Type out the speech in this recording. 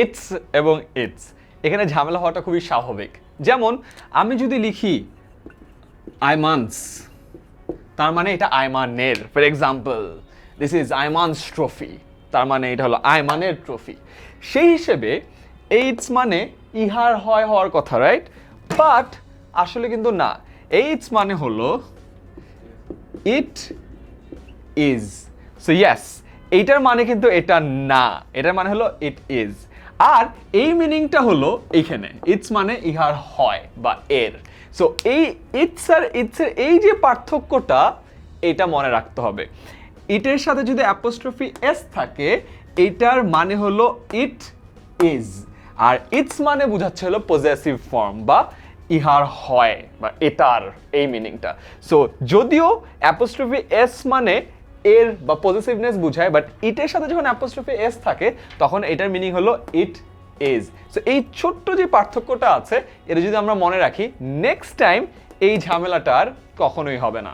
It's এবং it's. এখানে ঝামেলা হওয়াটা খুবই স্বাভাবিক। যেমন, আমি যদি লিখি আইমান্স, তার মানে এটা আইমানের। For example this is Aiman's trophy তার মানে এটা হলো আইমানের ট্রফি সেই হিসেবে এইডস মানে ইহার হয় হওয়ার কথা রাইট বাট আসলে কিন্তু না। এইডস মানে হলো ইট ইজ। সো ইয়াস এইটার মানে কিন্তু এটা না। এটার মানে হলো ইট ইজ। আর এই মিনিংটা হলো এইখানে ইটস মানে ইহার হয় বা এর। সো এই ইটস আর ইটসের এই যে পার্থক্যটা, এটা মনে রাখতে হবে। ইটের সাথে যদি অ্যাপোস্ট্রফি এস থাকে, এটার মানে হলো ইট ইজ আর ইটস মানে বোঝাচ্ছে হলো পজেসিভ ফর্ম বা ইহার হয় বা এটার এই মিনিংটা সো যদিও অ্যাপোস্ট্রফি এস মানে এর বা পজিটিভনেস বুঝায় বাট ইটের সাথে যখন অ্যাপোস্ট্রফি এস থাকে, তখন এটার মিনিং হলো ইট ইজ সো এই ছোট্ট যে পার্থক্যটা আছে, এটা যদি আমরা মনে রাখি নেক্সট টাইম এই ঝামেলাটা আর কখনোই হবে না।